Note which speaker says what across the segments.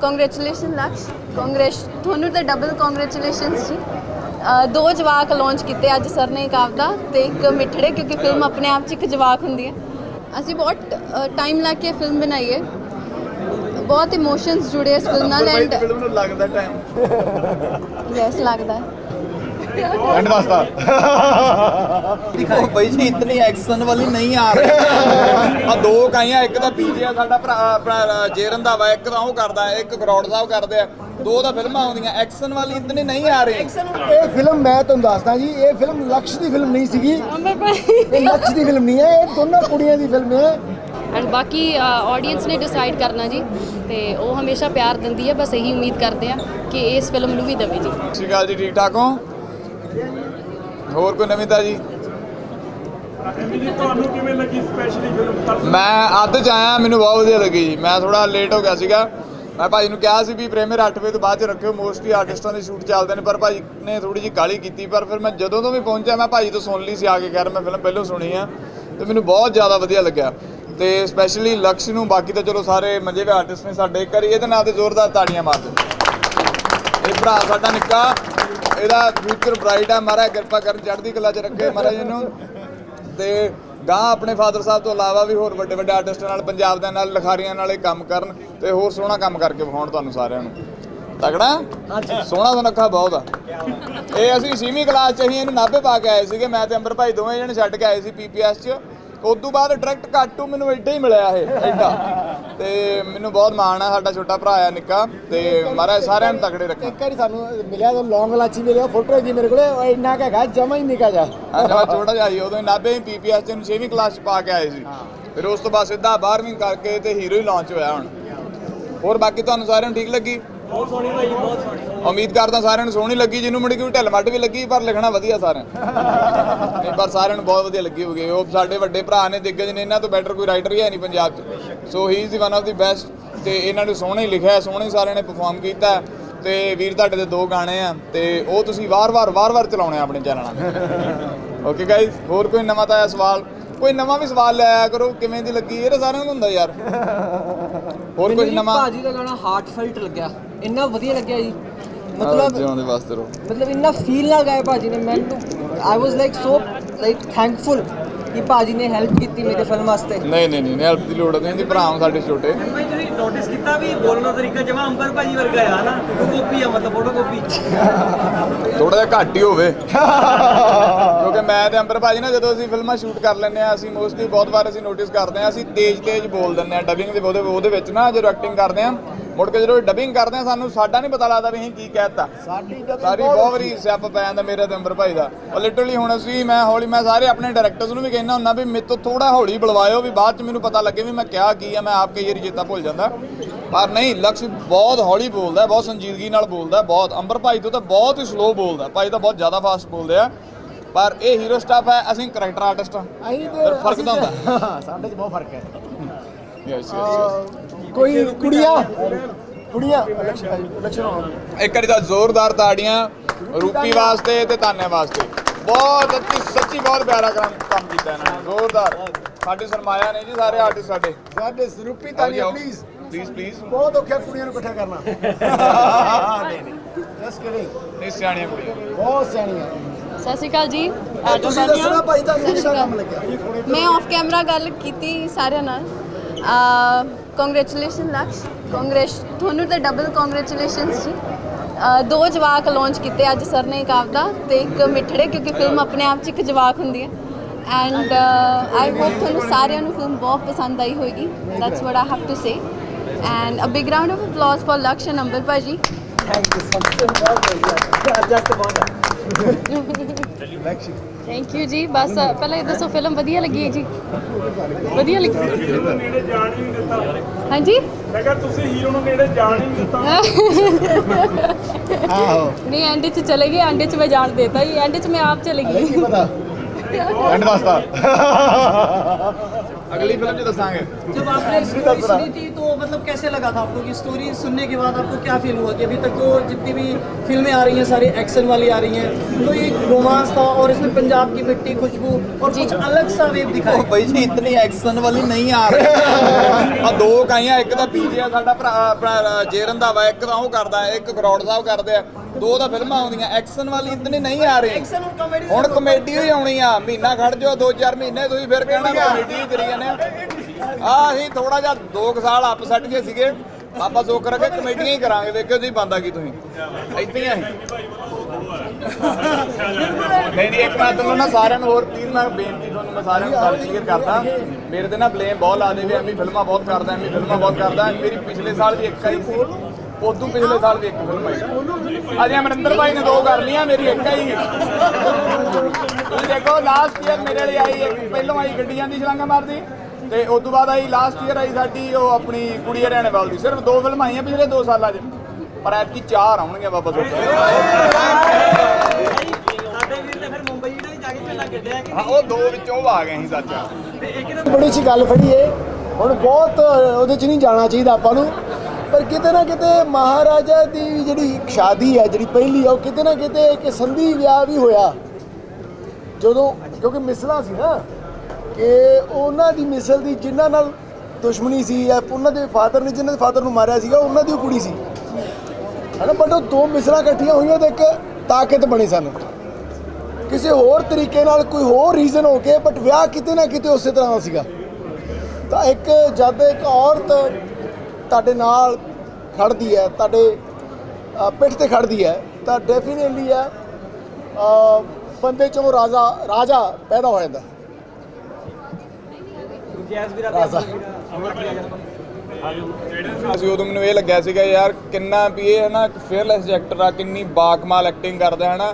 Speaker 1: Congratulation ਲਕਸ਼ ਕੰਗ੍ਰੈਚ ਤੁਹਾਨੂੰ ਤਾਂ double congratulations ਜੀ. ਦੋ ਜਵਾਕ ਲਾਂਚ ਕੀਤੇ ਅੱਜ ਸਰ ਨੇ ਇੱਕ ਆਪਦਾ ਤੇ ਇੱਕ ਮਿੱਠੜੇ ਕਿਉਂਕਿ ਫਿਲਮ ਆਪਣੇ ਆਪ 'ਚ ਇੱਕ ਜਵਾਕ ਹੁੰਦੀ ਹੈ। ਅਸੀਂ ਬਹੁਤ ਟਾਈਮ ਲਾ ਕੇ ਫਿਲਮ ਬਣਾਈ ਹੈ। ਬਹੁਤ ਇਮੋਸ਼ਨਸ ਜੁੜੇ ਇਸ ਫਿਲਮ ਨਾਲ ਐਂਡ
Speaker 2: ਫਿਲਮ ਨੂੰ ਲੱਗਦਾ ਟਾਈਮ
Speaker 1: ਯੈਸ ਲੱਗਦਾ। ਹੈ
Speaker 2: ਐਂਡ ਵਾਸਤਾ ਉਹ ਬਈ ਜੀ ਇਤਨੀ ਐਕਸ਼ਨ ਵਾਲੀ ਨਹੀਂ ਆ ਰਹੀ। ਆ ਦੋ ਕਾਈਆਂ ਇੱਕ ਤਾਂ ਪੀਜੇ ਆ ਸਾਡਾ ਭਰਾ ਆਪਣਾ ਜੇਰਨ ਦਾ ਵਾ ਇੱਕ ਤਾਂ ਉਹ ਕਰਦਾ ਇੱਕ ਕਰੋੜ ਸਾਹਿਬ ਕਰਦੇ ਆ। ਦੋ ਤਾਂ ਫਿਲਮਾਂ ਆਉਂਦੀਆਂ ਐਕਸ਼ਨ ਵਾਲੀ ਇਤਨੀ ਨਹੀਂ ਆ ਰਹੀ।
Speaker 3: ਇਹ ਫਿਲਮ ਮੈਂ ਤੁਹਾਨੂੰ ਦੱਸਦਾ ਜੀ ਇਹ ਫਿਲਮ ਲਕਸ਼ ਦੀ ਫਿਲਮ ਨਹੀਂ ਸੀਗੀ। ਇਹ ਲਕਸ਼ ਦੀ ਫਿਲਮ ਨਹੀਂ ਹੈ ਇਹ ਦੋਨਾਂ ਕੁੜੀਆਂ ਦੀ ਫਿਲਮ ਹੈ।
Speaker 4: ਐਂਡ ਬਾਕੀ ਆਡੀਅנס ਨੇ ਡਿਸਾਈਡ ਕਰਨਾ ਜੀ ਤੇ ਉਹ ਹਮੇਸ਼ਾ ਪਿਆਰ ਦਿੰਦੀ ਹੈ ਬਸ ਇਹੀ ਉਮੀਦ ਕਰਦੇ ਆ ਕਿ ਇਸ ਫਿਲਮ ਨੂੰ ਵੀ ਦੇਵੇ ਜੀ।
Speaker 2: ਸਤਿ ਸ਼੍ਰੀ ਅਕਾਲ ਜੀ ਠੀਕ ਠਾਕ ਹੋ? ਹੋਰ ਕੋਈ ਨਵੀਂਤਾ ਜੀ
Speaker 5: ਜੀ ਤੁਹਾਨੂੰ ਕਿਵੇਂ ਲੱਗੀ ਸਪੈਸ਼ਲੀ ਫਿਲਮ
Speaker 2: ਮੈਂ ਅੱਧ ਚ ਆਇਆ, ਮੈਨੂੰ ਬਹੁਤ ਵਧੀਆ ਲੱਗੀ ਜੀ। ਮੈਂ ਥੋੜਾ ਲੇਟ ਹੋ ਗਿਆ ਸੀਗਾ। ਮੈਂ ਭਾਜੀ ਨੂੰ ਕਿਹਾ ਸੀ ਵੀ ਪ੍ਰੇਮਰ 8 ਵਜੇ ਤੋਂ ਬਾਅਦ ਚ ਰੱਖਿਓ। ਮੋਸਟਲੀ ਆਰਟਿਸਟਾਂ ਦੇ ਸ਼ੂਟ ਚੱਲਦੇ ਨੇ, ਪਰ ਭਾਜੀ ਨੇ ਥੋੜੀ ਜਿਹੀ ਕਾਲੀ ਕੀਤੀ। ਪਰ ਫਿਰ ਮੈਂ ਜਦੋਂ ਤੋਂ ਵੀ ਪਹੁੰਚਿਆ, ਮੈਂ ਭਾਜੀ ਤੋਂ ਸੁਣ ਲਈ ਸੀ ਆ ਕੇ। ਕਹਿ ਮੈਂ ਫਿਲਮ ਪਹਿਲਾਂ ਸੁਣੀ ਆ ਤੇ ਮੈਨੂੰ ਬਹੁਤ ਜ਼ਿਆਦਾ ਵਧੀਆ ਲੱਗਿਆ। ਤੇ ਸਪੈਸ਼ਲੀ ਲਕਸ਼ ਨੂੰ, ਬਾਕੀ ਤਾਂ ਚਲੋ ਸਾਰੇ ਮੰਜੇ ਵੇ ਆਰਟਿਸਟ ਨੇ ਸਾਡੇ। ਇੱਕ ਵਾਰੀ ਇਹਦੇ ਨਾਂ ਤੇ ਜ਼ੋਰਦਾਰ ਤਾੜੀਆਂ ਮਾਰ ਦਿਓ। ਇਹ ਭਰਾ ਸਾਡਾ ਨਿੱਕਾ, ਇਹਦਾ ਫਿਊਚਰ ਬ੍ਰਾਈਟ ਆ। ਮਹਾਰਾਜ ਕਿਰਪਾ ਕਰਨ, ਚੜ੍ਹਦੀ ਕਲਾ ਚ ਰੱਖੇ ਮਹਾਰਾਜ ਇਹਨੂੰ। ਤੇ ਗਾਂ ਆਪਣੇ ਫਾਦਰ ਸਾਹਿਬ ਤੋਂ ਇਲਾਵਾ ਵੀ ਹੋਰ ਵੱਡੇ ਵੱਡੇ ਆਰਟਿਸਟਾਂ ਨਾਲ ਪੰਜਾਬ ਦੇ ਨਾਲ ਲਿਖਾਰੀਆਂ ਨਾਲ ਇਹ ਕੰਮ ਕਰਨ ਤੇ ਹੋਰ ਸੋਹਣਾ ਕੰਮ ਕਰਕੇ ਵਿਖਾਉਣ ਤੁਹਾਨੂੰ ਸਾਰਿਆਂ ਨੂੰ। ਤਗੜਾ? ਸੋਹਣਾ ਸੁਨੱਖਾ ਬਹੁਤ ਆ। ਇਹ ਅਸੀਂ 6ਵੀਂ ਕਲਾਸ ਚ ਅਸੀਂ ਇਹਨੂੰ ਨਾਭੇ ਪਾ ਕੇ ਆਏ ਸੀਗੇ ਮੈਂ ਤੇ ਅੰਬਰ ਭਾਈ ਦੋਵੇਂ ਜਣੇ ਛੱਡ ਕੇ ਆਏ ਸੀ ਪੀਪੀਐਸ ਚ। ਉਸ ਤੋਂ ਬਾਅਦ ਡਾਇਰੈਕਟ ਕਾਟੂ ਮੈਨੂੰ ਐਡਾ ਹੀ ਮਿਲਿਆ ਇਹ ਐਡਾ ਤੇ ਮੈਨੂੰ ਬਹੁਤ ਮਾਣ ਆ ਸਾਡਾ ਛੋਟਾ ਭਰਾ ਆ ਨਿੱਕਾ। ਤੇ ਮਹਾਰਾਜ ਸਾਰਿਆਂ ਨੂੰ ਤਗੜੇ ਰੱਖੇ
Speaker 3: ਇੱਕ ਵਾਰੀ ਸਾਨੂੰ ਮਿਲਿਆ ਤਾਂ ਲੌਂਗ ਲਾਚੀ ਮਿਲਿਆ ਫੋਟੋ ਜੀ ਮੇਰੇ ਕੋਲੇ ਉਹ ਇੰਨਾ ਕੁ ਜਮਾ ਹੀ ਨਿਕਾ ਜਾ
Speaker 2: ਅੱਜ ਛੋਟਾ ਜਿਹਾ ਉਦੋਂ ਹੀ ਨਾਭੇ ਹੀ ਪੀਪੀਐਸ ਨੂੰ 6ਵੀਂ ਕਲਾਸ ਚ ਪਾ ਕੇ ਆਏ ਸੀ। ਫਿਰ ਉਸ ਤੋਂ ਬਾਅਦ ਸਿੱਧਾ 12ਵੀਂ ਕਰਕੇ ਤੇ ਹੀਰੋ ਹੀ ਲਾਂਚ ਹੋਇਆ ਹੁਣ। ਹੋਰ ਬਾਕੀ ਤੁਹਾਨੂੰ ਸਾਰਿਆਂ ਨੂੰ ਠੀਕ ਲੱਗੀ? ਬਹੁਤ ਸੋਹਣੀ ਭਾਈ ਬਹੁਤ ਸੋਹਣੀ। ਉਮੀਦ ਕਰਦਾ ਸਾਰਿਆਂ ਨੂੰ ਸੋਹਣੀ ਲੱਗੀ ਜਿਹਨੂੰ ਮੁੜ ਕੇ ਢਿੱਲ ਮੱਟ ਵੀ ਲੱਗੀ ਪਰ ਲਿਖਣਾ ਵਧੀਆ ਸਾਰਿਆਂ ਨਹੀਂ ਪਰ ਸਾਰਿਆਂ ਨੂੰ ਬਹੁਤ ਵਧੀਆ ਲੱਗੀ ਹੋਗੀ ਉਹ ਸਾਡੇ ਵੱਡੇ ਭਰਾ ਨੇ ਦਿੱਗਜ ਨੇ ਇਹਨਾਂ ਤੋਂ ਬੈਟਰ ਕੋਈ ਰਾਈਟਰ ਹੀ ਹੈ ਨਹੀਂ ਪੰਜਾਬ 'ਚ। So he is the one of the best ਤੇ ਇਹਨਾਂ ਨੂੰ ਸੋਹਣਾ ਹੀ ਲਿਖਿਆ ਸੋਹਣਾ ਹੀ ਸਾਰਿਆਂ ਨੇ ਪਰਫਾਰਮ ਕੀਤਾ। ਤੇ ਵੀਰ ਤੁਹਾਡੇ ਦੇ ਦੋ ਗਾਣੇ ਆ ਤੇ ਉਹ ਤੁਸੀਂ ਵਾਰ-ਵਾਰ ਵਾਰ-ਵਾਰ ਚਲਾਉਣੇ ਆਪਣੇ ਚੈਨਲਾਂ ਤੇ। ਓਕੇ ਗਾਇਜ਼ ਹੋਰ ਕੋਈ ਨਵਾਂ ਤਾਂ ਆਇਆ ਸਵਾਲ? ਕੋਈ ਨਵਾਂ ਵੀ ਸਵਾਲ ਲੈ ਆਇਆ ਕਰੋ ਕਿਵੇਂ ਦੀ ਲੱਗੀ? ਇਹ ਤਾਂ ਸਾਰਿਆਂ ਨੂੰ ਹੁੰਦਾ ਯਾਰ। ਹੋਰ ਕੁਝ ਨਵਾਂ?
Speaker 6: ਭਾਜੀ ਦਾ ਗਾਣਾ ਹਾਰਟ ਫੈਲਟ ਲੱਗਿਆ। ਇੰਨਾ ਵਧੀਆ ਲੱਗਿਆ ਜੀ।
Speaker 2: ਮਤਲਬ
Speaker 6: ਮਤਲਬ
Speaker 2: ਜਿਉਂ ਦੇ ਵਾਸਤੇ ਰਹੋ।
Speaker 6: ਮਤਲਬ ਇੰਨਾ ਫੀਲ ਨਾਲ ਗਾਇਆ ਭਾਜੀ ਨੇ ਮੈਨੂੰ I was like so like thankful ਕਿ ਭਾਜੀ ਨੇ ਹੈਲਪ ਕੀਤੀ ਮੇਰੇ ਫਿਲਮ ਵਾਸਤੇ।
Speaker 2: ਨਹੀਂ ਨਹੀਂ ਨਹੀਂ ਹੈਲਪ ਦੀ ਲੋੜ ਨਹੀਂ ਹੁੰਦੀ ਭਰਾ ਹਾਂ ਸਾਡੇ ਛੋਟੇ।
Speaker 7: ਭਾਈ ਤੁਸੀਂ ਨੋਟਿਸ ਕੀਤਾ ਵੀ ਬੋਲਣ ਦਾ ਤਰੀਕਾ ਜਮਾ ਅੰਬਰ ਭਾਜੀ ਵਰਗਾ ਆ ਨਾ ਕਾਪੀ ਆ ਮਤਲਬ ਫੋਟੋ ਕਾਪੀ
Speaker 2: ਥੋੜਾ ਜਿਹਾ ਘੱਟ ਹੀ ਹੋਵੇ। ਕਿਉਂਕਿ ਮੈਂ ਤੇ ਅੰਬਰ ਭਾਜੀ ਨਾ ਜਦੋਂ ਅਸੀਂ ਫਿਲਮਾਂ ਸ਼ੂਟ ਕਰ ਲੈਂਦੇ ਆ ਅਸੀਂ ਮੋਸਟਲੀ ਬਹੁਤ ਵਾਰ ਅਸੀਂ ਨੋਟਿਸ ਕਰਦੇ ਆ ਅਸੀਂ ਤੇਜ਼ ਤੇਜ਼ ਬੋਲ ਦਿੰਦੇ ਆ ਡਬਿੰਗ ਦੇ ਉਹਦੇ ਉਹਦੇ ਵਿੱਚ ਨਾ ਜਦੋਂ ਐਕਟਿੰਗ ਕਰਦੇ ਆ ਮੁੜ ਕੇ ਜਦੋਂ ਡਬਿੰਗ ਕਰਦੇ ਆ ਸਾਨੂੰ ਸਾਡਾ ਨਹੀਂ ਪਤਾ ਲੱਗਦਾ ਵੀ ਅਸੀਂ ਕੀ ਕਹਿਤਾ
Speaker 3: ਸਾਡੀ
Speaker 2: ਸਾਰੀ ਬਹੁਤ ਵਾਰੀ ਸਿਆਪ ਪੈ ਜਾਂਦਾ ਮੇਰੇ ਤੇ ਅੰਬਰ ਭਾਈ ਦਾ। ਉਹ ਲਿਟਰਲੀ ਹੁਣ ਅਸੀਂ ਮੈਂ ਹੌਲੀ ਮੈਂ ਸਾਰੇ ਆਪਣੇ ਡਾਇਰੈਕਟਰਸ ਨੂੰ ਵੀ ਕਹਿੰਦਾ ਹੁੰਦਾ ਵੀ ਮੇਰੇ ਤੋਂ ਥੋੜਾ ਹੌਲੀ ਬੁਲਵਾਇਓ ਵੀ ਬਾਅਦ ਚ ਮੈਨੂੰ ਪਤਾ ਲੱਗੇ ਵੀ ਮੈਂ ਕਿਹਾ ਕੀ ਆ ਮੈਂ ਆਪ ਕਈ ਵਾਰੀ ਚੇਤਾ ਭੁੱਲ ਜਾਂਦਾ। ਪਰ ਨਹੀਂ ਲਕਸ਼ ਬਹੁਤ ਹੌਲੀ ਬੋਲਦਾ ਬਹੁਤ ਸੰਜੀਦਗੀ ਨਾਲ ਬੋਲਦਾ ਬਹੁਤ। ਅੰਬਰ ਭਾਈ ਤੋਂ ਤਾਂ ਬਹੁਤ ਹੀ ਸਲੋ ਬੋਲਦਾ। ਭਾਈ ਤਾਂ ਬਹੁਤ ਜ਼ਿਆਦਾ ਫਾਸਟ ਬੋਲਦੇ ਆ। ਪਰ ਇਹ ਹੀਰੋ ਸਟਾਫ ਹੈ ਅਸੀਂ ਕਰੈਕਟਰ ਆਰਟਿਸਟ ਹਾਂ
Speaker 3: ਅਸੀਂ
Speaker 2: ਫ਼ਰਕ ਤਾਂ ਹੁੰਦਾ।
Speaker 3: ਸਾਡੇ 'ਚ ਬਹੁਤ ਫ਼ਰਕ ਹੈ।
Speaker 2: ਯੈਸ ਯੈਸ
Speaker 3: ਕੋਈ ਕੁੜੀਆਂ? ਕੁੜੀਆਂ ਇਲੈਕਸ਼ਨ
Speaker 2: ਇੱਕ ਵਾਰੀ ਤਾਂ ਜ਼ੋਰਦਾਰ ਤਾੜੀਆਂ ਰੂਪੀ ਵਾਸਤੇ ਤੇ ਤਾਨੇ ਵਾਸਤੇ। ਬਹੁਤ ਅੱਛੀ ਸੱਚੀ ਬਹੁਤ ਪਿਆਰਾ ਕੰਮ ਕੰਮ ਕੀਤਾ ਇਹਨਾਂ ਨੇ। ਜ਼ੋਰਦਾਰ। ਸਾਡੇ ਸਰਮਾਇਆ ਨੇ ਜੀ ਸਾਰੇ ਆਰਟਿਸਟ ਸਾਡੇ।
Speaker 3: ਸਾਡੇ ਸਰੂਪੀ ਤਾਲੀਆਂ ਪਲੀਜ਼
Speaker 2: ਪਲੀਜ਼ ਪਲੀਜ਼
Speaker 3: ਬਹੁਤ ਔਖਾ ਕੁੜੀਆਂ ਨੂੰ ਇਕੱਠਾ ਕਰਨਾ। ਨਹੀਂ ਨਹੀਂ। ਜਸਟ ਕਿਡਿੰਗ
Speaker 2: ਨਹੀਂ ਸਿਆਣੀਆਂ ਕੁੜੀਆਂ।
Speaker 3: ਬਹੁਤ ਸਿਆਣੀਆਂ।
Speaker 4: ਸਤਿ ਸ਼੍ਰੀ ਅਕਾਲ ਜੀ।
Speaker 3: ਤੁਸੀਂ ਦੱਸਣਾ ਭਾਈ ਤੁਹਾਨੂੰ ਕਿਹੜਾ ਕੰਮ ਲੱਗਿਆ?
Speaker 1: ਮੈਂ ਆਫ ਕੈਮਰਾ ਗੱਲ ਕੀਤੀ ਸਾਰਿਆਂ ਨਾਲ। ਕੰਗ੍ਰੈਚੁਲੇਸ਼ਨ ਲਕਸ਼ ਕੰਗ੍ਰੈਚ ਤੁਹਾਨੂੰ ਤਾਂ ਡਬਲ ਕੰਗ੍ਰੈਚੁਲੇਸ਼ਨਸ ਜੀ. ਅਹ ਦੋ ਜਵਾਕ ਲਾਂਚ ਕੀਤੇ ਅੱਜ ਸਰ ਨੇ ਇੱਕ ਆਪਦਾ ਤੇ ਇੱਕ ਮਿੱਠੜੇ, ਕਿਉਂਕਿ ਫਿਲਮ ਆਪਣੇ ਆਪ 'ਚ ਇੱਕ ਜਵਾਕ ਹੁੰਦੀ ਹੈ। ਐਂਡ ਆਈ ਹੋਪ ਤੁਹਾਨੂੰ ਸਾਰਿਆਂ ਨੂੰ ਫਿਲਮ ਬਹੁਤ ਪਸੰਦ ਆਈ ਹੋਏਗੀ। That's what I have to say and a big round of applause for Laksh and Amber ਭਾਜੀ
Speaker 3: thank you so much just ਬਹੁਤ
Speaker 4: ਥੈਂਕ ਯੂ ਜੀ ਬਸ ਪਹਿਲਾਂ ਇਹ ਦੱਸੋ ਫਿਲਮ ਵਧੀਆ ਲੱਗੀ ਹੈ ਜੀ ਵਧੀਆ ਲੱਗੀ
Speaker 5: ਹੀਰੋ ਨੂੰ ਨੇੜੇ ਜਾਣ ਹੀ ਨਹੀਂ ਦਿੱਤਾ
Speaker 4: ਹਾਂਜੀ
Speaker 5: ਮੈਂ ਕਿਹਾ ਤੁਸੀਂ ਹੀਰੋ ਨੂੰ ਨੇੜੇ ਜਾਣ ਹੀ ਨਹੀਂ ਦਿੱਤਾ
Speaker 3: ਆਹੋ
Speaker 4: ਨਹੀਂ ਐਂਡ 'ਚ ਚਲੇ ਗਏ ਐਂਡ 'ਚ ਮੈਂ ਜਾਣ ਦੇਤਾ ਹੀ ਐਂਡ 'ਚ ਮੈਂ ਆਪ ਚਲੇ ਗਈ
Speaker 3: ਕੀ ਪਤਾ
Speaker 2: ਐਂਡ ਵਾਸਤਾ ਅਗਲੀ ਫਿਲਮ ਚ ਦੱਸਾਂਗੇ
Speaker 6: जब आपने स्टोरी सुनी थी तो मतलब कैसे लगा था आपको कि स्टोरी सुनने के बाद आपको क्या फील हुआ कि अभी तक तो जितनी भी फिल्में आ रही हैं सारी एक्शन वाली आ रही हैं तो ये रोमांस था और इसमें पंजाब की मिट्टी खुशबू और कुछ अलग सा वेव दिखाया
Speaker 2: ਉਹ ਬਈ ਜੀ ਇਤਨੀ ਐਕਸ਼ਨ ਵਾਲੀ ਨਹੀਂ ਆ ਰਹੀ ਆ ਦੋ ਕਾਈਆਂ ਇੱਕ ਤਾਂ ਪੀਜੇ ਆ ਸਾਡਾ ਭਰਾ ਆਪਣਾ ਜੇਰਨ ਦਾ ਵਾ ਇੱਕ ਤਾਂ ਉਹ ਕਰਦਾ ਹੈ, ਇੱਕ ਕਰੋੜ ਸਾਹਿਬ ਕਰਦੇ ਆ ਦੋ ਦਾ ਫਿਲਮਾਂ ਆਉਂਦੀਆਂ ਐਕਸ਼ਨ ਵਾਲੀ ਇਤਨੀ ਨਹੀਂ ਆ ਰਹੀ। ਹੁਣ ਕਮੇਡੀ ਹੁਣ ਆਉਣੀ ਆ ਮਹੀਨਾ ਖੜ ਜਾਓ ਦੋ ਚਾਰ ਮਹੀਨੇ ਤੁਸੀਂ ਫਿਰ ਕਹਿਣਾ ਕਮੇਡੀ ਕਰੀ ਜਾਂਦੇ ਆ। ਅਸੀਂ ਥੋੜਾ ਜਿਹਾ 2 ਸਾਲ ਅਪਸੈਟ ਜੇ ਸੀਗੇ ਬਾਬਾ ਸੋਕ ਰੱਖੇ ਕਮੇਟੀਆਂ ਹੀ ਕਰਾਂਗੇ ਵੇਖਿਓ ਤੁਸੀਂ ਬੰਦਾ ਕੀ ਤੁਸੀਂ। ਇੱਥੇ ਹੀ ਨਹੀਂ ਇੱਕ ਬਾਤ ਤੁਹਾਨੂੰ ਨਾ ਸਾਰਿਆਂ ਨੂੰ ਹੋਰ ਪਲੀਜ਼ ਮੈਂ ਬੇਨਤੀ ਤੁਹਾਨੂੰ ਮੈਂ ਸਾਰਿਆਂ ਨੂੰ ਗੱਲ ਕਲੀਅਰ ਕਰਦਾ। ਮੇਰੇ ਤੇ ਨਾ ਬਲੇਮ ਬਹੁਤ ਲਾਦੇ ਵੀ ਐਵੇਂ ਫਿਲਮਾਂ ਬਹੁਤ ਕਰਦਾ ਐਵੇਂ ਫਿਲਮਾਂ ਬਹੁਤ ਕਰਦਾ। ਮੇਰੀ ਪਿਛਲੇ ਸਾਲ ਵੀ ਇੱਕ ਆਈ ਸੀ। ਉਦੋਂ ਪਿਛਲੇ ਸਾਲ ਵੀ ਇੱਕ ਫਿਲਮ ਆਈ। ਅਜੇ ਅਮਰਿੰਦਰ ਭਾਈ ਨੇ ਦੋ ਕਰ ਲਈਆਂ ਮੇਰੀ ਇੱਕ ਆਈ। ਤੁਸੀਂ ਦੇਖੋ ਲਾਸਟ ਈਅਰ ਮੇਰੇ ਲਈ ਆਈ ਇੱਕ ਪਹਿਲੋਂ ਆਈ ਗੱਡੀਆਂ ਦੀ ਛਲਾਂਗਾ ਮਾਰਦੀ ਤੇ ਉਸ ਤੋਂ ਬਾਅਦ ਆਈ ਲਾਸਟ ਈਅਰ ਆਈ ਸਾਡੀ ਉਹ ਆਪਣੀ ਕੁੜੀ ਹਰਿਆਣੇ ਵਾਲ। ਦੀ ਸਿਰਫ ਦੋ ਫਿਲਮਾਂ ਆਈਆਂ ਪਿਛਲੇ 2 ਸਾਲਾਂ 'ਚ। ਪਰ ਐਤਕੀ ਚਾਰ ਆਉਣਗੀਆਂ ਬਾਬਾ
Speaker 7: ਜਾ।
Speaker 2: ਹਾਂ ਉਹ ਦੋ ਵਿੱਚੋਂ ਆ ਗਏ ਸੀ ਸੱਚ।
Speaker 7: ਤੇ ਇੱਕ ਨਾ
Speaker 3: ਬੜੀ ਅੱਛੀ ਗੱਲ ਫੜੀ ਏ। ਹੁਣ ਬਹੁਤ ਉਹਦੇ 'ਚ ਨਹੀਂ ਜਾਣਾ ਚਾਹੀਦਾ ਆਪਾਂ ਨੂੰ। ਪਰ ਕਿਤੇ ਨਾ ਕਿਤੇ ਮਹਾਰਾਜਾ ਦੀ ਜਿਹੜੀ ਸ਼ਾਦੀ ਹੈ, ਜਿਹੜੀ ਪਹਿਲੀ ਆ, ਉਹ ਕਿਤੇ ਨਾ ਕਿਤੇ ਇੱਕ ਸੰਧੀ ਵਿਆਹ ਵੀ ਹੋਇਆ। ਜਦੋਂ, ਕਿਉਂਕਿ ਮਿਸਲਾਂ ਸੀ ਨਾ, ਕਿ ਉਹਨਾਂ ਦੀ ਮਿਸਲ ਦੀ ਜਿਨ੍ਹਾਂ ਨਾਲ ਦੁਸ਼ਮਣੀ ਸੀ ਜਾਂ ਉਹਨਾਂ ਦੇ ਫਾਦਰ ਨੇ ਜਿਨ੍ਹਾਂ ਦੇ ਫਾਦਰ ਨੂੰ ਮਾਰਿਆ ਸੀਗਾ, ਉਹਨਾਂ ਦੀ ਉਹ ਕੁੜੀ ਸੀ। ਹਨਾ ਬਟ ਉਹ ਦੋ ਮਿਸਲਾਂ ਇਕੱਠੀਆਂ ਹੋਈਆਂ ਤੇ ਇੱਕ ਤਾਕਤ ਬਣੀ ਸਨ। ਕਿਸੇ ਹੋਰ ਤਰੀਕੇ ਨਾਲ ਕੋਈ ਹੋਰ ਰੀਜ਼ਨ ਹੋ ਕੇ ਬਟ ਵਿਆਹ ਕਿਤੇ ਨਾ ਕਿਤੇ ਉਸੇ ਤਰ੍ਹਾਂ ਦਾ ਸੀਗਾ। ਤਾਂ ਇੱਕ, ਜਦ ਇੱਕ ਔਰਤ ਤੁਹਾਡੇ ਨਾਲ ਖੜਦੀ ਹੈ, ਤੁਹਾਡੇ ਪਿੱਠ ਤੇ ਖੜਦੀ ਹੈ, ਤਾਂ ਡੈਫੀਨੇਟਲੀ ਹੈ ਬੰਦੇ ਚੋਂ ਰਾਜਾ ਰਾਜਾ ਪੈਦਾ ਹੋ ਜਾਂਦਾ। ਰਾਜਾ।
Speaker 2: ਅਸੀਂ ਉਦੋਂ ਮੈਨੂੰ ਇਹ ਲੱਗਿਆ ਸੀਗਾ, ਯਾਰ ਕਿੰਨਾ ਵੀ ਇਹ ਹੈ ਨਾ ਫੇਅਰਲੈਸ ਐਕਟਰ ਆ, ਕਿੰਨੀ ਬਾਕਮਾਲ ਐਕਟਿੰਗ ਕਰਦਾ ਹੈ ਨਾ।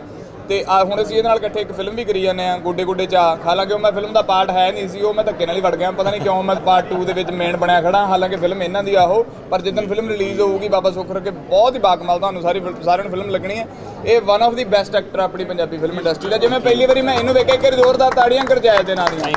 Speaker 2: ਤੇ ਆ, ਹੁਣ ਅਸੀਂ ਇਹਦੇ ਨਾਲ ਇਕੱਠੇ ਇੱਕ ਫਿਲਮ ਵੀ ਕਰੀ ਜਾਂਦੇ ਆ ਗੋਡੇ ਗੋਡੇ ਚਾ ਹਾਲਾਂਕਿ ਉਹ ਮੈਂ ਫਿਲਮ ਦਾ ਪਾਰਟ ਹੈ ਨਹੀਂ ਸੀ, ਉਹ ਮੈਂ ਧੱਕੇ ਨਾਲ ਹੀ ਵੜ ਗਿਆ, ਪਤਾ ਨਹੀਂ ਕਿਉਂ ਮੈਂ ਪਾਰਟ 2 ਦੇ ਵਿੱਚ ਮੇਨ ਬਣਿਆ ਖੜਾ ਹਾਲਾਂਕਿ ਫਿਲਮ ਇਹਨਾਂ ਦੀ ਆਹੋ ਪਰ ਜਿੱਦਣ ਫਿਲਮ ਰਿਲੀਜ਼ ਹੋਊਗੀ ਬਾਬਾ ਸੁੱਖ ਰੱਖੇ ਬਹੁਤ ਹੀ ਬਾਕਮਾਲ ਤੁਹਾਨੂੰ ਸਾਰੀ ਸਾਰਿਆਂ ਨੂੰ ਫਿਲਮ ਲੱਗਣੀ ਹੈ। ਇਹ one of the best actor ਆਪਣੀ ਪੰਜਾਬੀ ਫਿਲਮ ਇੰਡਸਟਰੀ ਦਾ। ਜਿਵੇਂ ਪਹਿਲੀ ਵਾਰੀ ਮੈਂ ਇਹਨੂੰ ਵੇਖਿਆ ਕਿ ਜ਼ੋਰਦਾਰ ਤਾੜੀਆਂ ਕਰਜਾਇ ਦੇ ਨਾਂ ਦੀਆਂ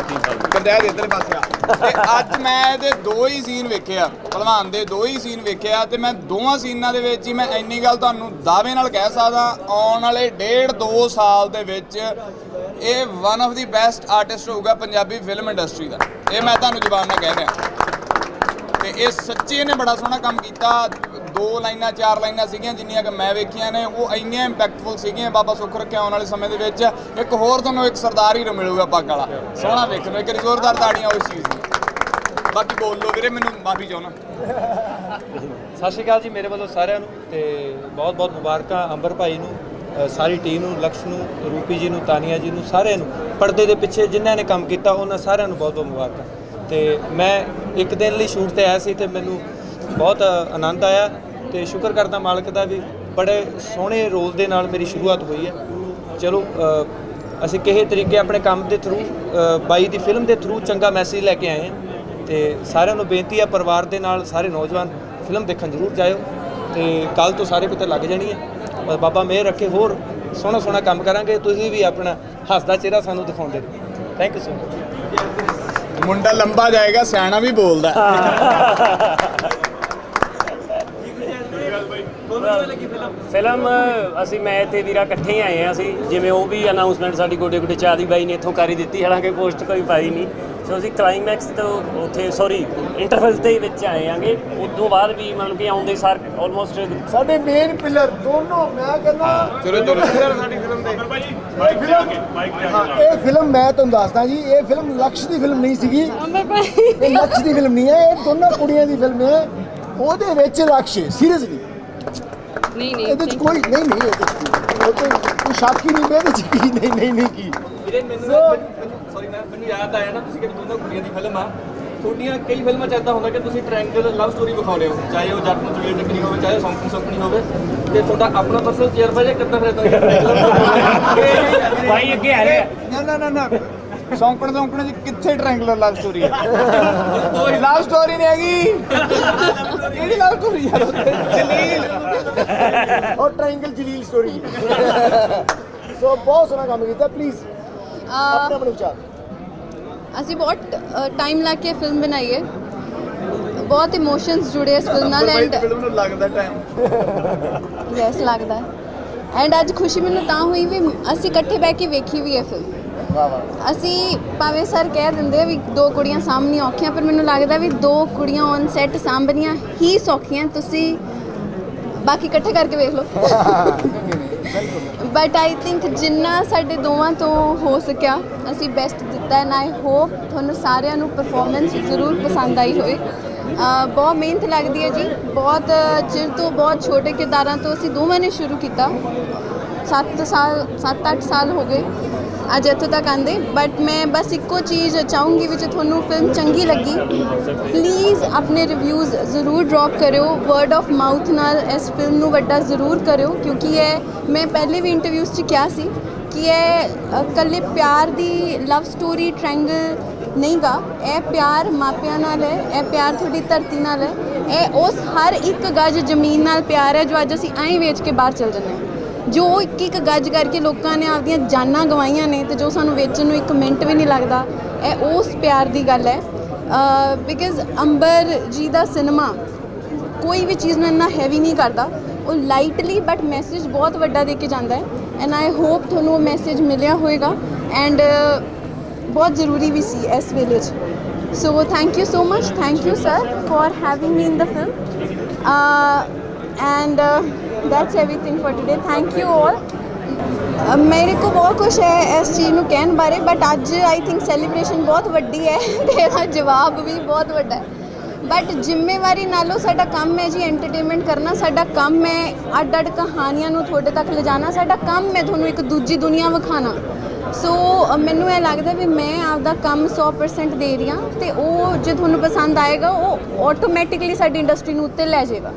Speaker 2: ਕਰਜਾਇ ਇੱਧਰ ਪਾਸੇ ਆ। ਤੇ ਅੱਜ ਮੈਂ ਇਹਦੇ ਦੋ ਹੀ ਸੀਨ ਵੇਖਿਆ ਭਲਵਾਨ ਦੇ ਦੋ ਹੀ ਸੀਨ ਵੇਖਿਆ ਤੇ ਮੈਂ ਦੋਵਾਂ ਸੀਨਾਂ ਦੇ ਵਿੱਚ ਹੀ ਮੈਂ ਇੰਨੀ ਗੱਲ ਤੁਹਾਨੂੰ ਦਾਅਵੇ ਨਾਲ ਕਹਿ ਸਕਦਾ ਆਉਣ ਵਾਲੇ ਡੇਢ ਦੋ ਸਾਲ ਦੇ ਵਿੱਚ ਇਹ one of the best artist ਹੋਊਗਾ ਪੰਜਾਬੀ ਫਿਲਮ ਇੰਡਸਟਰੀ ਦਾ। ਇਹ ਮੈਂ ਤੁਹਾਨੂੰ ਜ਼ੁਬਾਨ ਨਾਲ ਕਹਿ ਰਿਹਾ। ਤੇ ਇਹ ਸੱਚੀ ਇਹਨੇ ਬੜਾ ਸੋਹਣਾ ਕੰਮ ਕੀਤਾ। ਦੋ ਲਾਈਨਾਂ, ਚਾਰ ਲਾਈਨਾਂ ਸੀਗੀਆਂ, ਜਿੰਨੀਆਂ ਕਿ ਮੈਂ ਵੇਖੀਆਂ ਨੇ, ਉਹ ਇੰਨੀਆਂ ਇੰਪੈਕਟਫੁਲ ਸੀਗੀਆਂ। ਬਾਬਾ ਸੁੱਖ ਰੱਖਿਆ ਆਉਣ ਵਾਲੇ ਸਮੇਂ ਦੇ ਵਿੱਚ। ਇੱਕ ਹੋਰ ਤੁਹਾਨੂੰ ਇੱਕ ਸਰਦਾਰ ਹੀਰੋ ਮਿਲੂਗਾ ਪੱਗ ਵਾਲਾ। ਸੋਹਣਾ ਵੇਖਣ ਨੂੰ ਇੱਕ ਜ਼ੋਰਦਾਰ ਤਾੜੀਆਂ ਉਸ ਚੀਜ਼ ਦੀ ਬਾਕੀ ਬੋਲ ਲਓ ਵੀਰੇ, ਮੈਨੂੰ ਮਾਫੀ ਚਾਹੁੰਦਾ।
Speaker 8: ਸਤਿ ਸ਼੍ਰੀ ਅਕਾਲ ਜੀ, ਮੇਰੇ ਵੱਲੋਂ ਸਾਰਿਆਂ ਨੂੰ ਤੇ ਬਹੁਤ ਬਹੁਤ ਮੁਬਾਰਕਾਂ ਅੰਬਰ ਭਾਈ ਨੂੰ ਸਾਰੀ ਟੀਮ ਨੂੰ, ਲਕਸ਼ ਨੂੰ, ਰੂਪੀ ਜੀ ਨੂੰ, ਤਾਨੀਆ ਜੀ ਨੂੰ, ਸਾਰਿਆਂ ਨੂੰ। ਪਰਦੇ ਦੇ ਪਿੱਛੇ ਜਿਨ੍ਹਾਂ ਨੇ ਕੰਮ ਕੀਤਾ, ਉਹਨਾਂ ਸਾਰਿਆਂ ਨੂੰ ਬਹੁਤ ਬਹੁਤ ਮੁਬਾਰਕਾਂ। ਤੇ ਮੈਂ ਇੱਕ ਦਿਨ ਲਈ ਸ਼ੂਟ ਤੇ ਆਇਆ ਸੀ ਤੇ ਮੈਨੂੰ ਬਹੁਤ ਆਨੰਦ ਆਇਆ ਤੇ ਸ਼ੁਕਰ ਕਰਦਾ ਮਾਲਕ ਦਾ ਵੀ ਬੜੇ ਸੋਹਣੇ ਰੋਲ ਦੇ ਨਾਲ ਮੇਰੀ ਸ਼ੁਰੂਆਤ ਹੋਈ ਹੈ। ਚਲੋ ਅਸੀਂ ਕਿਸੇ ਤਰੀਕੇ ਆਪਣੇ ਕੰਮ ਦੇ ਥਰੂ ਬਾਈ ਦੀ ਫਿਲਮ ਦੇ ਥਰੂ ਚੰਗਾ ਮੈਸੇਜ ਲੈ ਕੇ ਆਏ ਹਾਂ ਤੇ ਸਾਰਿਆਂ ਨੂੰ ਬੇਨਤੀ ਹੈ ਪਰਿਵਾਰ ਦੇ ਨਾਲ ਸਾਰੇ ਨੌਜਵਾਨ ਫਿਲਮ ਦੇਖਣ ਜ਼ਰੂਰ ਜਾਇਓ ਤੇ ਕੱਲ ਤੋਂ ਸਾਰੇ ਕਿਤੇ ਲੱਗ ਜਾਣੀ ਹੈ। ਬਸ ਬਾਬਾ ਮਿਹਰ ਰੱਖੇ, ਹੋਰ ਸੋਹਣਾ ਸੋਹਣਾ ਕੰਮ ਕਰਾਂਗੇ, ਤੁਸੀਂ ਵੀ ਆਪਣਾ ਹੱਸਦਾ ਚਿਹਰਾ ਸਾਨੂੰ ਦਿਖਾਉਂਦੇ ਰਹੋ। ਥੈਂਕ ਯੂ ਸੋ ਮਚ
Speaker 2: ਮੁੰਡਾ ਲੰਬਾ ਜਾਏਗਾ ਸਿਆਣਾ ਵੀ ਬੋਲਦਾ।
Speaker 7: ਫਿਲਮ
Speaker 9: ਅਸੀਂ ਮੈਂ ਤੇ ਵੀਰਾ ਇਕੱਠੇ ਹੀ ਆਏ ਆ ਅਸੀਂ। ਜਿਵੇਂ ਉਹ ਵੀ ਅਨਾਉਂਸਮੈਂਟ ਸਾਡੀ ਗੋਡੇ ਗੋਡੇ ਚਾਹ ਦੀ ਬਾਈ ਨੇ ਇੱਥੋਂ ਕਰੀ ਦਿੱਤੀ ਹਾਲਾਂਕਿ ਪੋਸਟ ਕੋਈ ਪਾਈ ਨਹੀਂ। ਸੋ ਅਸੀਂ ਕਲਾਈਮੈਕਸ ਤੋਂ ਉੱਥੇ ਸੌਰੀ ਇੰਟਰਵਲ ਤੇ ਵਿੱਚ ਆਏ ਆਂਗੇ ਉਸ ਤੋਂ ਬਾਅਦ ਵੀ ਮਤਲਬ ਕਿ ਆਉਂਦੇ ਸਾਰ ਆਲਮੋਸਟ
Speaker 3: ਸਾਡੇ ਮੇਨ ਪਿਲਰ ਦੋਨੋਂ ਮੈਂ ਕਹਿੰਦਾ
Speaker 2: ਚਲੋ ਚਲੋ।
Speaker 5: ਭਾਈ ਮਾਈਕ ਤੇ ਆ ਕੇ ਮਾਈਕ ਤੇ ਆ ਕੇ
Speaker 3: ਇਹ ਫਿਲਮ ਮੈਂ ਤੁਹਾਨੂੰ ਦੱਸਦਾ ਜੀ ਇਹ ਫਿਲਮ ਲਕਸ਼ ਦੀ ਫਿਲਮ ਨਹੀਂ ਸੀਗੀ। ਇਹ ਲਕਸ਼ ਦੀ ਫਿਲਮ ਨਹੀਂ ਹੈ ਇਹ ਦੋਨੋਂ ਕੁੜੀਆਂ ਦੀ ਫਿਲਮ ਹੈ। ਉਹਦੇ ਵਿੱਚ ਲਕਸ਼ ਸੀਰੀਅਸਲੀ
Speaker 4: ਨਹੀਂ ਨਹੀਂ
Speaker 3: ਇਹਦੇ ਕੋਈ ਨਹੀਂ ਨਹੀਂ ਉਹ ਤੇ ਕੋਈ ਸ਼ੱਕ ਹੀ ਨਹੀਂ ਚ ਕੀ ਨਹੀਂ ਨਹੀਂ ਨਹੀਂ ਕੀ।
Speaker 8: ਵੀਰੇ ਮੈਨੂੰ ਮੈਨੂੰ ਯਾਦ ਆਇਆ ਨਾ ਤੁਸੀਂ ਕਿ ਦੋਨੋਂ ਕੁੜੀਆਂ ਦੀ ਫਿਲਮ ਆ। ਤੁਹਾਡੀਆਂ ਕਈ ਫਿਲਮਾਂ ਚ ਇਦਾਂ ਹੁੰਦਾ ਕਿ ਤੁਸੀਂ ਟ੍ਰਾਇੰਗਲ ਲਵ ਸਟੋਰੀ ਵਿਖਾਉਂਦੇ ਹੋ ਚਾਹੇ ਉਹ ਜੱਟ ਨੂੰ ਚੁਗਲੀ ਟੱਕਰੀ ਹੋਵੇ ਚਾਹੇ ਸੌਂਕਣ ਸੌਂਕਣੀ ਹੋਵੇ। ਤੇ ਤੁਹਾਡਾ ਆਪਣਾ ਪਰਸਨਲ ਤਜਰਬਾ ਜੇ ਕਿੱਦਾਂ ਫਿਰ ਇਦਾਂ
Speaker 9: ਬਾਈ ਅੱਗੇ ਆ ਰਿਹਾ।
Speaker 2: ਨਾ ਨਾ ਨਾ ਨਾ। ਸੌਂਕਣ ਸੌਂਕਣ ਚ ਕਿੱਥੇ ਟ੍ਰਾਇੰਗੂਲਰ ਲਵ ਸਟੋਰੀ ਹੈ ਲਵ ਸਟੋਰੀ ਨਹੀਂ ਹੈਗੀ। ਕਿਹੜੀ ਲਵ ਸਟੋਰੀ ਯਾਰ? ਜਲੀਲ।
Speaker 3: ਔਰ ਟ੍ਰਾਇੰਗਲ ਜਲੀਲ ਸਟੋਰੀ ਸੋ ਬਹੁਤ ਸੋਹਣਾ ਕੰਮ ਕੀਤਾ ਪਲੀਜ਼ ਆਪਣੇ ਆਪਣੇ ਵਿਚਾਰ
Speaker 1: ਅਸੀਂ ਬਹੁਤ ਟਾਈਮ ਲਾ ਕੇ ਫਿਲਮ ਬਣਾਈ ਹੈ। ਬਹੁਤ ਇਮੋਸ਼ਨਸ ਜੁੜੇ ਇਸ ਫਿਲਮ ਨਾਲ ਐਂਡ
Speaker 2: ਫਿਲਮ ਨੂੰ ਲੱਗਦਾ ਟਾਈਮ
Speaker 1: ਯੈਸ ਲੱਗਦਾ ਐਂਡ ਅੱਜ ਖੁਸ਼ੀ ਮੈਨੂੰ ਤਾਂ ਹੋਈ ਵੀ ਅਸੀਂ ਇਕੱਠੇ ਬਹਿ ਕੇ ਵੇਖੀ ਵੀ ਹੈ ਫਿਲਮ
Speaker 3: ਵਾਹ ਵਾਹ।
Speaker 1: ਅਸੀਂ ਭਾਵੇਂ ਸਰ ਕਹਿ ਦਿੰਦੇ ਆ ਵੀ ਦੋ ਕੁੜੀਆਂ ਸਾਹਮਣੇ ਔਖੀਆਂ ਪਰ ਮੈਨੂੰ ਲੱਗਦਾ ਵੀ ਦੋ ਕੁੜੀਆਂ ਔਨ ਸੈੱਟ ਸਾਂਭਣੀਆਂ ਹੀ ਸੌਖੀਆਂ। ਤੁਸੀਂ ਬਾਕੀ ਇਕੱਠੇ ਕਰਕੇ ਵੇਖ ਲਓ। ਬਟ ਆਈ ਥਿੰਕ ਜਿੰਨਾ ਸਾਡੇ ਦੋਵਾਂ ਤੋਂ ਹੋ ਸਕਿਆ, ਅਸੀਂ ਬੈਸਟ ਦਿੱਤਾ ਐਂਡ ਆਈ ਹੋਪ ਤੁਹਾਨੂੰ ਸਾਰਿਆਂ ਨੂੰ ਪਰਫਾਰਮੈਂਸ ਜ਼ਰੂਰ ਪਸੰਦ ਆਈ ਹੋਵੇ। ਬਹੁਤ ਮਿਹਨਤ ਲੱਗਦੀ ਹੈ ਜੀ। ਬਹੁਤ ਚਿਰ ਤੋਂ ਬਹੁਤ ਛੋਟੇ ਕਿਰਦਾਰਾਂ ਤੋਂ ਅਸੀਂ ਦੋਵਾਂ ਨੇ ਸ਼ੁਰੂ ਕੀਤਾ। 7 ਸਾਲ 7-8 ਸਾਲ ਹੋ ਗਏ। ਅੱਜ ਇੱਥੋਂ ਤੱਕ ਆਂਦੇ ਬਟ ਮੈਂ ਬਸ ਇੱਕੋ ਚੀਜ਼ ਚਾਹੂੰਗੀ ਵੀ ਜੇ ਤੁਹਾਨੂੰ ਫਿਲਮ ਚੰਗੀ ਲੱਗੀ ਪਲੀਜ਼ ਆਪਣੇ ਰਿਵਿਊਜ਼ ਜ਼ਰੂਰ ਡ੍ਰੌਪ ਕਰਿਓ ਵਰਡ ਆਫ ਮਾਊਥ ਨਾਲ ਇਸ ਫਿਲਮ ਨੂੰ ਵੱਡਾ ਜ਼ਰੂਰ ਕਰਿਓ ਕਿਉਂਕਿ ਇਹ ਮੈਂ ਪਹਿਲੇ ਵੀ ਇੰਟਰਵਿਊਜ਼ 'ਚ ਕਿਹਾ ਸੀ ਕਿ ਇਹ ਅ, ਇਕੱਲੇ ਪਿਆਰ ਦੀ ਲਵ ਸਟੋਰੀ ਟ੍ਰਾਇੰਗਲ ਨਹੀਂਗਾ ਇਹ ਪਿਆਰ ਮਾਪਿਆਂ ਨਾਲ ਹੈ ਇਹ ਪਿਆਰ ਤੁਹਾਡੀ ਧਰਤੀ ਨਾਲ ਹੈ ਇਹ ਉਸ ਹਰ ਇੱਕ ਗਜ਼ ਜ਼ਮੀਨ ਨਾਲ ਪਿਆਰ ਹੈ ਜੋ ਅੱਜ ਅਸੀਂ ਐਂ ਵੇਚ ਕੇ ਬਾਹਰ ਚਲ ਜੰਨੇ ਹਾਂ। ਜੋ ਇੱਕ ਇੱਕ ਗੱਜ ਕਰਕੇ ਲੋਕਾਂ ਨੇ ਆਪਦੀਆਂ ਜਾਨਾਂ ਗਵਾਈਆਂ ਨੇ ਤੇ ਜੋ ਸਾਨੂੰ ਵੇਚਣ ਨੂੰ ਇੱਕ ਮਿੰਟ ਵੀ ਨਹੀਂ ਲੱਗਦਾ, ਇਹ ਉਸ ਪਿਆਰ ਦੀ ਗੱਲ ਹੈ। ਬਿਕਾਜ਼ ਅੰਬਰ ਜੀ ਦਾ ਸਿਨੇਮਾ ਕੋਈ ਵੀ ਚੀਜ਼ ਨੂੰ ਇੰਨਾ ਹੈਵੀ ਨਹੀਂ ਕਰਦਾ। ਉਹ ਲਾਈਟਲੀ ਬਟ ਮੈਸੇਜ ਬਹੁਤ ਵੱਡਾ ਦੇ ਕੇ ਜਾਂਦਾ ਹੈ। ਐਂਡ ਆਈ ਹੋਪ ਤੁਹਾਨੂੰ ਉਹ ਮੈਸੇਜ ਮਿਲਿਆ ਹੋਵੇਗਾ। ਐਂਡ ਬਹੁਤ ਜ਼ਰੂਰੀ ਵੀ ਸੀ ਇਸ ਵੇਲੇ 'ਚ। So thank you so much thank you sir for having me in the film and that's everything for today thank you all ਮੇਰੇ ਕੋ ਬਹੁਤ ਕੁਝ ਹੈ ਇਸ ਚੀਜ਼ ਨੂੰ ਕਹਿਣ ਬਾਰੇ ਬਟ ਅੱਜ ਆਈ ਥਿੰਕ ਸੈਲੀਬ੍ਰੇਸ਼ਨ ਬਹੁਤ ਵੱਡੀ ਹੈ ਤੇਰਾ ਜਵਾਬ ਵੀ ਬਹੁਤ ਵੱਡਾ ਹੈ ਬਟ ਜ਼ਿੰਮੇਵਾਰੀ ਨਾਲੋਂ ਸਾਡਾ ਕੰਮ ਹੈ ਜੀ ਐਂਟਰਟੇਨਮੈਂਟ ਕਰਨਾ ਸਾਡਾ ਕੰਮ ਹੈ ਅੱਡ-ਅੱਡ ਕਹਾਣੀਆਂ ਨੂੰ ਤੁਹਾਡੇ ਤੱਕ ਲਿਜਾਣਾ ਸਾਡਾ ਕੰਮ ਹੈ ਤੁਹਾਨੂੰ ਇੱਕ ਦੂਜੀ ਦੁਨੀਆ ਵਿਖਾਣਾ ਸੋ ਮੈਨੂੰ ਇਹ ਲੱਗਦਾ ਵੀ ਮੈਂ ਆਪਦਾ ਕੰਮ 100% ਦੇ ਰਹੀ ਹਾਂ ਤੇ ਉਹ ਜੇ ਤੁਹਾਨੂੰ ਪਸੰਦ ਆਏਗਾ ਉਹ ਆਟੋਮੈਟਿਕਲੀ ਸਾਡੀ ਇੰਡਸਟਰੀ ਨੂੰ ਉੱਤੇ ਲੈ ਜਾਏਗਾ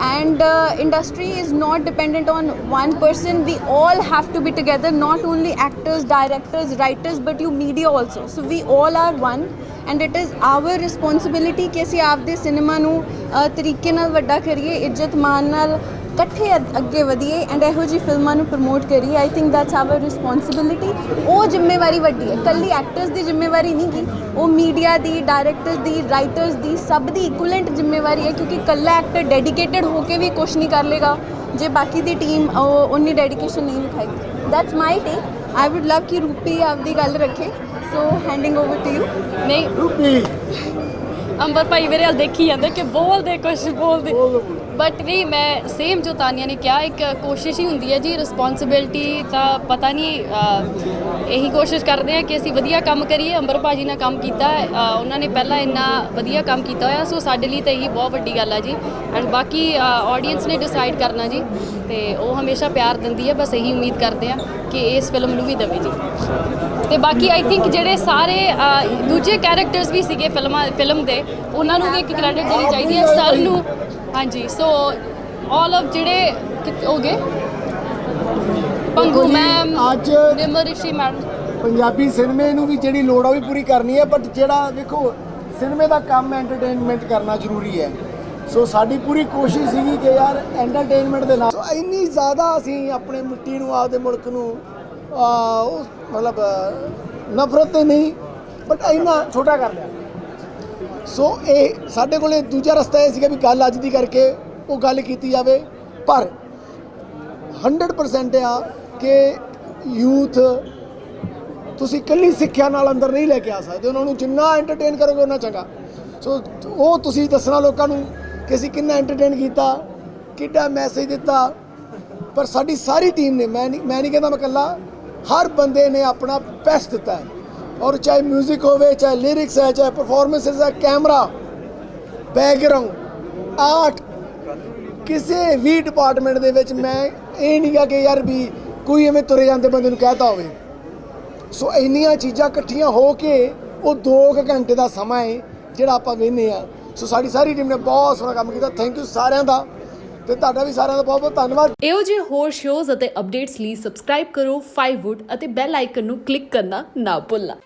Speaker 1: and uh, industry is not dependent on one person we all have to be together not only actors directors writers but you media also so we all are one and it is our responsibility ਕਿ ਅਸੀਂ ਆਪਦੇ cinema ਨੂੰ ਅ, ਤਰੀਕੇ ਨਾਲ ਵੱਡਾ ਕਰੀਏ ਇੱਜ਼ਤ ਮਾਨ ਨਾਲ ਇਕੱਠੇ ਅੱਗ- ਵਧੀਏ ਐਂਡ ਇਹੋ ਜਿਹੀ ਫਿਲਮਾਂ ਨੂੰ ਪ੍ਰਮੋਟ ਕਰੀਏ। I think that's our responsibility ਉਹ ਜ਼ਿੰਮੇਵਾਰੀ ਵੱਡੀ ਹੈ। ਕੱਲੀ ਐਕਟਰਸ ਦੀ ਜ਼ਿੰਮੇਵਾਰੀ ਨਹੀਂ ਗੀ। ਉਹ ਮੀਡੀਆ ਦੀ ਡਾਇਰੈਕਟਰਸ ਦੀ ਰਾਈਟਰਸ ਦੀ ਸਭ ਦੀ ਇਕੁਅਲੈਂਟ ਜ਼ਿੰਮੇਵਾਰੀ ਹੈ ਕਿਉਂਕਿ ਕੱਲਾ ਐਕਟਰ ਡੈਡੀਕੇਟਿਡ ਹੋ ਕੇ ਵੀ ਕੁਝ ਨਹੀਂ ਕਰ ਲੇਗਾ। ਜੇ ਬਾਕੀ ਦੀ ਟੀਮ ਉਨੀ ਡੈਡੀਕੇਸ਼ਨ ਨਹੀਂ ਦਿਖਾਏਗੀ that's my take I would ਲਵ ਕਿ ਰੂਪੀ ਆਪਦੀ ਗੱਲ ਰੱਖੇ। So handing over to you
Speaker 4: ਨਹੀਂ।
Speaker 3: ਰੂਪੀ।
Speaker 4: ਅੰਬਰ ਭਾਈ ਮੇਰੇ ਹਾਲ ਦੇਖੀ ਜਾਂਦੇ ਕਿ ਬੋਲਦੇ ਕੁਛ ਬੋਲਦੇ। ਬਟ ਨਹੀਂ ਮੈਂ ਸੇਮ ਜੋ ਤਾਨੀਆ ਨੇ ਕਿਹਾ, ਇੱਕ ਕੋਸ਼ਿਸ਼ ਹੀ ਹੁੰਦੀ ਹੈ ਜੀ ਰਿਸਪੌਂਸਿਬਿਲਟੀ ਤਾਂ ਪਤਾ ਨਹੀਂ ਇਹੀ ਕੋਸ਼ਿਸ਼ ਕਰਦੇ ਆ ਕਿ ਅਸੀਂ ਵਧੀਆ ਕੰਮ ਕਰੀਏ, ਅੰਬਰ ਭਾਜੀ ਨਾਲ ਕੰਮ ਕੀਤਾ ਉਹਨਾਂ ਨੇ ਪਹਿਲਾਂ ਇੰਨਾ ਵਧੀਆ ਕੰਮ ਕੀਤਾ ਹੋਇਆ, ਸੋ ਸਾਡੇ ਲਈ ਤਾਂ ਇਹੀ ਬਹੁਤ ਵੱਡੀ ਗੱਲ ਆ ਜੀ। ਐਂਡ ਬਾਕੀ ਆਡੀਅנס ਨੇ ਡਿਸਾਈਡ ਕਰਨਾ ਜੀ, ਤੇ ਉਹ ਹਮੇਸ਼ਾ ਪਿਆਰ ਦਿੰਦੀ ਹੈ, ਬਸ ਇਹੀ ਉਮੀਦ ਕਰਦੇ ਆ ਕਿ ਇਸ ਫਿਲਮ ਨੂੰ ਵੀ ਦੇਵੇ ਜੀ। ਤੇ ਬਾਕੀ ਆਈ ਥਿੰਕ ਜਿਹੜੇ ਸਾਰੇ ਦੂਜੇ ਕੈਰੈਕਟਰਸ ਵੀ ਸੀਗੇ ਫਿਲਮਾਂ ਫਿਲਮ ਦੇ, ਉਹਨਾਂ ਨੂੰ ਵੀ ਇੱਕ ਕ੍ਰੈਡਿਟ ਦੇਣੀ ਚਾਹੀਦੀ ਹੈ, ਸਰ ਨੂੰ ਹਾਂਜੀ ਸੋ ਆਲ ਆਫ ਜਿਹੜੇ ਕਿ- ਹੋ ਗਏ? ਪੰਗੂ
Speaker 3: ਜੀ,
Speaker 4: ਮੈਮ
Speaker 3: ਅੱਜ
Speaker 4: ਨਿਮਰ ਰਿਸ਼ੀ ਮੈਡਮ
Speaker 3: ਪੰਜਾਬੀ ਸਿਨੇਮੇ ਨੂੰ ਵੀ ਜਿਹੜੀ ਲੋੜ ਆ ਉਹ ਵੀ ਪੂਰੀ ਕਰਨੀ ਹੈ ਬਟ ਜਿਹੜਾ ਵੇਖੋ ਸਿਨੇਮੇ ਦਾ ਕੰਮ ਐਂਟਰਟੇਨਮੈਂਟ ਕਰਨਾ ਜ਼ਰੂਰੀ ਹੈ। ਸੋ ਸਾਡੀ ਪੂਰੀ ਕੋਸ਼ਿਸ਼ ਸੀਗੀ ਕਿ ਯਾਰ ਐਂਟਰਟੇਨਮੈਂਟ ਦੇ ਨਾਲ ਸੋ ਇੰਨੀ ਜ਼ਿਆਦਾ ਅਸੀਂ ਆਪਣੇ ਮਿੱਟੀ ਨੂੰ ਆਪਦੇ ਮੁਲਕ ਨੂੰ ਆ, ਉਹ ਮਤਲਬ ਅ, ਨਫ਼ਰਤ ਤੇ ਨਹੀਂ ਬਟ ਇੰਨਾ ਛੋਟਾ ਕਰ ਲਿਆ। ਸੋ ਇਹ ਸਾਡੇ ਕੋਲੇ ਦੂਜਾ ਰਸਤਾ ਇਹ ਸੀਗਾ ਵੀ ਗੱਲ ਅੱਜ ਦੀ ਕਰਕੇ ਉਹ ਗੱਲ ਕੀਤੀ ਜਾਵੇ। ਪਰ 100% ਆ ਕਿ ਯੂਥ ਤੁਸੀਂ ਇਕੱਲੀ ਸਿੱਖਿਆ ਨਾਲ ਅੰਦਰ ਨਹੀਂ ਲੈ ਕੇ ਆ ਸਕਦੇ। ਉਹਨਾਂ ਨੂੰ ਜਿੰਨਾ ਐਂਟਰਟੇਨ ਕਰੋਗੇ ਉਹਨਾਂ ਚੰਗਾ। ਸੋ ਉਹ ਤੁਸੀਂ ਦੱਸਣਾ ਲੋਕਾਂ ਨੂੰ ਕਿ ਅਸੀਂ ਕਿੰਨਾ ਐਂਟਰਟੇਨ ਕੀਤਾ, ਕਿੱਡਾ ਮੈਸੇਜ ਦਿੱਤਾ। ਪਰ ਸਾਡੀ ਸਾਰੀ ਟੀਮ ਨੇ, ਮੈਂ ਨਹੀਂ ਮੈਂ ਨਹੀਂ ਕਹਿੰਦਾ ਮੈਂ ਇਕੱਲਾ, ਹਰ ਬੰਦੇ ਨੇ ਆਪਣਾ ਬੈਸਟ ਦਿੱਤਾ ਹੈ। ਔਰ ਚਾਹੇ 뮤직 ਹੋਵੇ, ਚਾਹੇ ਲਿਰਿਕਸ ਹੈ, ਚਾਹੇ ਪਰਫਾਰਮੈਂਸਸ ਹੈ ਕੈਮਰਾ ਬੈਕਗ੍ਰਾਉਂਡ ਆਰਟ ਕਿਸੇ ਵੀ ਡਿਪਾਰਟਮੈਂਟ ਦੇ ਵਿੱਚ ਮੈਂ ਇਹ ਨਹੀਂ ਆ ਕਿ ਯਾਰ ਵੀ ਕੋਈ ਐਵੇਂ ਤੁਰੇ ਜਾਂਦੇ ਬੰਦੇ ਨੂੰ ਕਹਿਤਾ ਹੋਵੇ। ਸੋ ਇੰਨੀਆਂ ਚੀਜ਼ਾਂ ਇਕੱਠੀਆਂ ਹੋ ਕੇ ਉਹ 2 ਘੰਟੇ ਦਾ ਸਮਾਂ ਹੈ ਜਿਹੜਾ ਆਪਾਂ ਵੇਖਨੇ ਆ। ਸੋ ਸਾਡੀ ਸਾਰੀ ਟੀਮ ਨੇ ਬਹੁਤ ਸੋਹਣਾ ਕੰਮ ਕੀਤਾ। ਥੈਂਕ ਯੂ ਸਾਰਿਆਂ ਦਾ। ਤੇ ਤੁਹਾਡਾ ਵੀ ਸਾਰਿਆਂ ਦਾ ਬਹੁਤ ਬਹੁਤ ਧੰਨਵਾਦ।
Speaker 10: ਇਹੋ ਜਿਹੇ ਹੋਰ ਸ਼ੋਜ਼ ਅਤੇ ਅਪਡੇਟਸ ਲਈ ਸਬਸਕ੍ਰਾਈਬ ਕਰੋ 5wood ਅਤੇ ਬੈਲ ਆਈਕਨ ਨੂੰ ਕਲਿੱਕ ਕਰਨਾ ਨਾ ਭੁੱਲਣਾ।